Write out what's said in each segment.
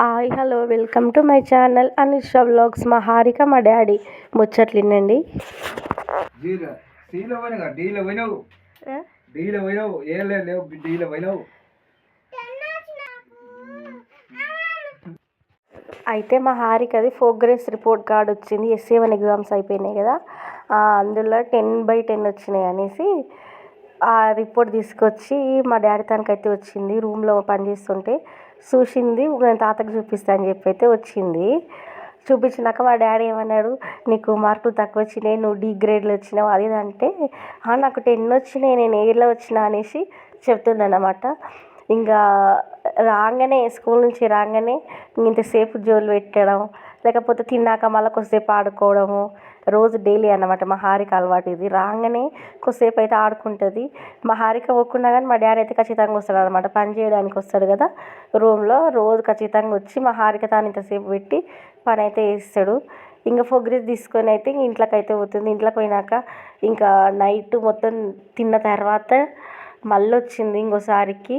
Hi hello welcome to my channel Anusha vlogs. మా హారిక మా daddy. ముచ్చట్లు వినండి. జీరో సీలో పోయినా డీలో పోయినావు? డీలో పోయినావు? ఏం లేదు లేవు డీలో పోయినావు? అయితే మా హారికది ప్రోగ్రెస్ రిపోర్ట్ కార్డ్ వచ్చింది. ఎస్ఏ వన్ ఎగ్జామ్స్ అయిపోయినాయి కదా. అందులో టెన్ బై టెన్ వచ్చినాయి అనేసి ఆ రిపోర్ట్ తీసుకొచ్చి మా డాడీ తనకైతే వచ్చింది. రూమ్లో పనిచేస్తుంటే చూసింది నేను తాతకు చూపిస్తా అని చెప్పి అయితే వచ్చింది. చూపించినాక మా డాడీ ఏమన్నాడు నీకు మార్కులు తక్కువ వచ్చినాయి నువ్వు డీ గ్రేడ్లు వచ్చినావు అది అంటే నాకు టెన్ వచ్చినాయి నేను ఏలో వచ్చినా అనేసి చెప్తుందన్నమాట. ఇంకా రాగానే స్కూల్ నుంచి రాగానే ఇంతసేపు జోలు పెట్టడం లేకపోతే తిన్నాక మళ్ళీ కొద్దిసేపు ఆడుకోవడము రోజు డైలీ అన్నమాట. మా హారిక అలవాటు ఇది. రాగానే కొద్దిసేపు అయితే ఆడుకుంటుంది. మా హారిక ఒక్కున్నా కానీ మా డాడీ అయితే ఖచ్చితంగా వస్తాడు అనమాట పని చేయడానికి వస్తాడు కదా. రూమ్లో రోజు ఖచ్చితంగా వచ్చి మా హారిక తాను ఇంతసేపు పెట్టి పని అయితే వేస్తాడు ఇంకా ప్రోగ్రెస్ తీసుకొని అయితే ఇంట్లోకి అయితే పోతుంది. ఇంట్లోకి పోయినాక ఇంకా నైట్ మొత్తం తిన్న తర్వాత మళ్ళీ వచ్చింది ఇంకోసారికి.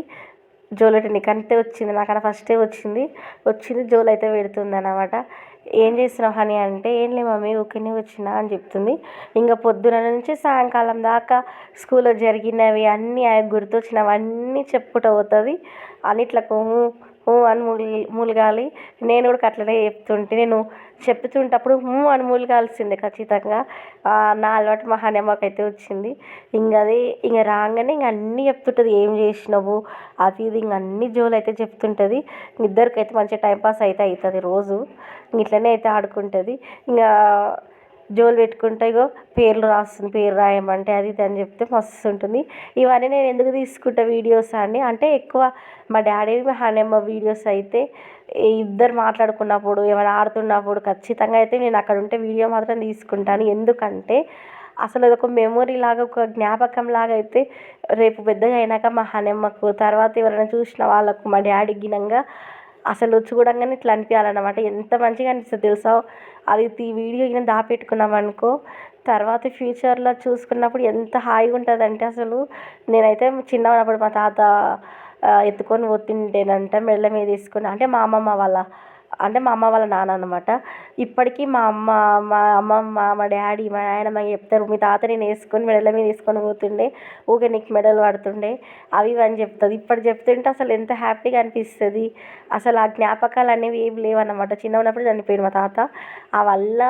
జోలెట్ నీకు వచ్చింది నాకన్నా ఫస్టే వచ్చింది. వచ్చింది జోలు అయితే పెడుతుంది అనమాట ఏం చేస్తున్నావు హనీ అంటే ఏం లే మమ్మీ ఊరికనే వచ్చిన అని చెప్తుంది. ఇంకా పొద్దున నుంచి సాయంకాలం దాకా స్కూల్లో జరిగినవి అన్నీ ఆ గుర్తొచ్చినవన్నీ చెప్పుకుంటూ పోతుంది. అన్నిట్లకు ఊ అని మూలి మూలగాలి. నేను కూడా అట్లనే చెప్తుంటే. నేను చెప్తుంటప్పుడు ఊ అని మూలగాల్సిందే ఖచ్చితంగా. నా అలవాటు మా హనేమ్మకి అయితే వచ్చింది. ఇంకా అది ఇంక రాగానే ఇంక అన్నీ చెప్తుంటుంది. ఏం చేసినావు? అది ఇది ఇంక అన్ని జోలు అయితే చెప్తుంటుంది. ఇద్దరికైతే మంచిగా టైంపాస్ అయితే అవుతుంది రోజు. ఇట్లనే అయితే ఆడుకుంటుంది. ఇంకా జోలు పెట్టుకుంటే ఇగో పేర్లు రాస్తుంది పేరు రాయమంటే అది ఇది అని చెప్తే మస్తు ఉంటుంది ఇవన్నీ నేను ఎందుకు తీసుకుంటా వీడియోస్ అండి అంటే ఎక్కువ మా డాడీ మా హనమ్మ వీడియోస్ అయితే ఇద్దరు మాట్లాడుకున్నప్పుడు ఏమైనా ఆడుతున్నప్పుడు ఖచ్చితంగా అయితే నేను అక్కడ ఉంటే వీడియో మాత్రం తీసుకుంటాను. ఎందుకంటే అసలు అదొక మెమొరీ లాగా ఒక జ్ఞాపకం లాగా అయితే రేపు పెద్దగా అయినాక మా హనమ్మకు తర్వాత ఎవరైనా చూసిన వాళ్ళకు మా డాడీ గినంగా అసలు చూడంగానే ఇట్లా అనిపించాలన్నమాట ఎంత మంచిగా అనిపిస్తుంది తెలుసా? అది ఈ వీడియో గిన దాపెట్టుకున్నాం అనుకో తర్వాత ఫ్యూచర్లో చూసుకున్నప్పుడు ఎంత హాయిగా ఉంటుందంటే అసలు నేనైతే చిన్నగా ఉన్నప్పుడు మా తాత ఎత్తుకొని పోతుండేనంట మెళ్ళ మీద తీసుకొని అంటే మా అమ్మమ్మ వాళ్ళ అంటే మా అమ్మ వాళ్ళ నాన్న అనమాట ఇప్పటికీ మా అమ్మ మా అమ్మమ్మ మా డాడీ మా నాయనమ్మ చెప్తారు మీ తాత నేను వేసుకొని మెడల మీద వేసుకొని పోతుండే ఊకే నీకు మెడలు పడుతుండే అవి ఇవి అని చెప్తుంది. ఇప్పుడు చెప్తుంటే అసలు ఎంత హ్యాపీగా అనిపిస్తుంది. అసలు ఆ జ్ఞాపకాలు అనేవి ఏం లేవన్నమాట. చిన్న ఉన్నప్పుడు చనిపోయాడు మా తాత. ఆ వల్ల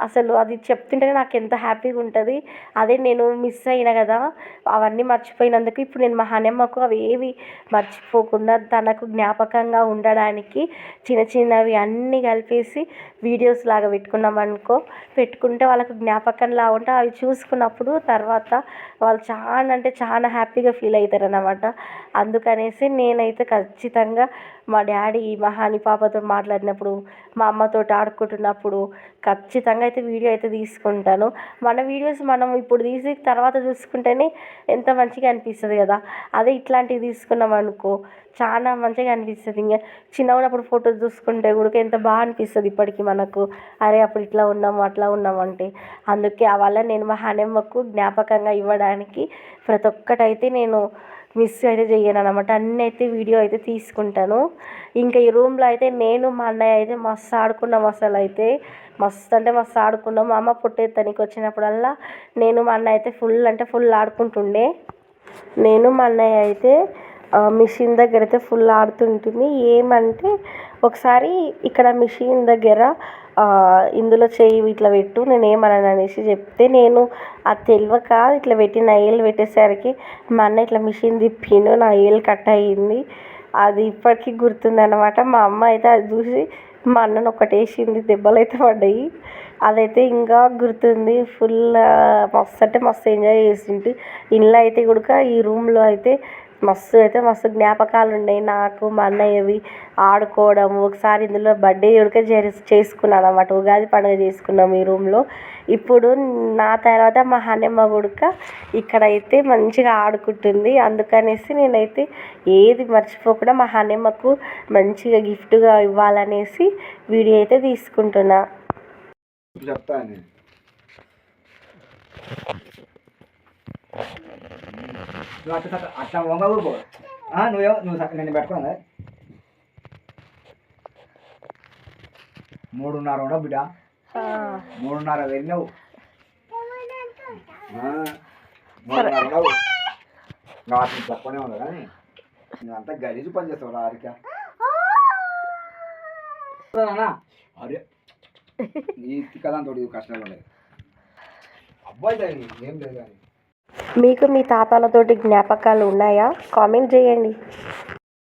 అసలు అది చెప్తుంటేనే నాకు ఎంత హ్యాపీగా ఉంటుంది. అదే నేను మిస్ అయినా కదా అవన్నీ మర్చిపోయినందుకు ఇప్పుడు నేను మా హనమ్మకు అవి ఏవి మర్చిపోకుండా తనకు జ్ఞాపకంగా ఉండడానికి చిన్న చిన్న అవి అన్నీ కలిపేసి వీడియోస్ లాగా పెట్టుకున్నాం అనుకో పెట్టుకుంటే వాళ్ళకు జ్ఞాపకంలా ఉంటే అవి చూసుకున్నప్పుడు తర్వాత వాళ్ళు చాలా అంటే చాలా హ్యాపీగా ఫీల్ అవుతారు అన్నమాట అందుకనేసి నేనైతే ఖచ్చితంగా మా డాడీ మా హాని పాపతో మాట్లాడినప్పుడు మా అమ్మతో ఆడుకుంటున్నప్పుడు ఖచ్చితంగా అయితే వీడియో అయితే తీసుకుంటాను. మన వీడియోస్ మనం ఇప్పుడు తీసి తర్వాత చూసుకుంటేనే ఎంత మంచిగా అనిపిస్తుంది కదా. అదే ఇట్లాంటివి తీసుకున్నాం అనుకో చాలా మంచిగా అనిపిస్తుంది. ఇంకా చిన్నగా ఉన్నప్పుడు ఫొటోస్ చూసుకుంటే కూడా ఎంత బాగా అనిపిస్తుంది ఇప్పటికీ మనకు. అరే అప్పుడు ఇట్లా ఉన్నాము అట్లా ఉన్నాము అంటే. అందుకే ఆ వల్ల నేను మా హనెమ్మకు జ్ఞాపకంగా ఇవ్వడానికి ప్రతి ఒక్కటైతే నేను మిస్ అయితే చెయ్యను అనమాట అన్నీ అయితే వీడియో అయితే తీసుకుంటాను. ఇంకా ఈ రూమ్లో అయితే నేను మా అన్నయ్య అయితే మస్తు ఆడుకున్నాం అసలు అయితే. మస్తు అంటే మస్తు ఆడుకున్నాం. మా అమ్మ పుట్టెత్తనికి వచ్చినప్పుడల్లా నేను మా అన్నయ్య అయితే ఫుల్ అంటే ఫుల్ ఆడుకుంటుండే. నేను మా అన్నయ్య అయితే మిషన్ దగ్గర అయితే ఫుల్ ఆడుతుంటుంది. ఏమంటే ఒకసారి ఇక్కడ మిషన్ దగ్గర ఇందులో చేయి ఇట్లా పెట్టు నేను ఏమనను అనేసి చెప్తే నేను అది తెలియక ఇట్లా పెట్టి నా ఏళ్ళు పెట్టేసరికి మా అన్న ఇట్లా మిషన్ తిప్పిండు నా ఏళ్ళు కట్ అయ్యింది. అది ఇప్పటికీ గుర్తుందనమాట మా అమ్మ అయితే అది చూసి మా అన్నను ఒకటి వేసింది దెబ్బలు అయితే పడ్డాయి. అదైతే ఇంకా గుర్తుంది ఫుల్ మస్తు అంటే మస్తు ఎంజాయ్ చేసింటి. ఇంట్లో అయితే కూడా ఈ రూమ్లో అయితే మస్తు అయితే మస్తు జ్ఞాపకాలు ఉన్నాయి నాకు మా అన్నయ్యవి ఆడుకోవడం ఒకసారి ఇందులో బర్త్డే ఉడక చేసుకున్నాను అనమాట ఉగాది పండుగ చేసుకున్నాం ఈ రూమ్లో. ఇప్పుడు నా తర్వాత మా హనమ్మ ఉడక ఇక్కడైతే మంచిగా ఆడుకుంటుంది. అందుకనేసి నేనైతే ఏది మర్చిపోకుండా మా హనమ్మకు మంచిగా గిఫ్ట్గా ఇవ్వాలనేసి వీడియో అయితే తీసుకుంటున్నా. నువ్వు అట్లా అట్లా వంగ కూడా పో నువ్వేమో నువ్వు సక్క- నేను పెట్టుకున్నా మూడున్నర ఉండవు బిడ్డ మూడున్నర వెళ్ళినావు మూడున్నర ఉండవు నాకు తక్కువనే ఉంది కానీ నువ్వంతా గలీజు పని చేస్తావు రా ఆరిక నాన్న, అరే ఈ తిక్కదాంతో కష్టాలు ఉండేది అబ్బాయి దాని ఏం లేదు కానీ మీకు మీ తాతలతోటి జ్ఞాపకాలు ఉన్నాయా? కామెంట్ చేయండి.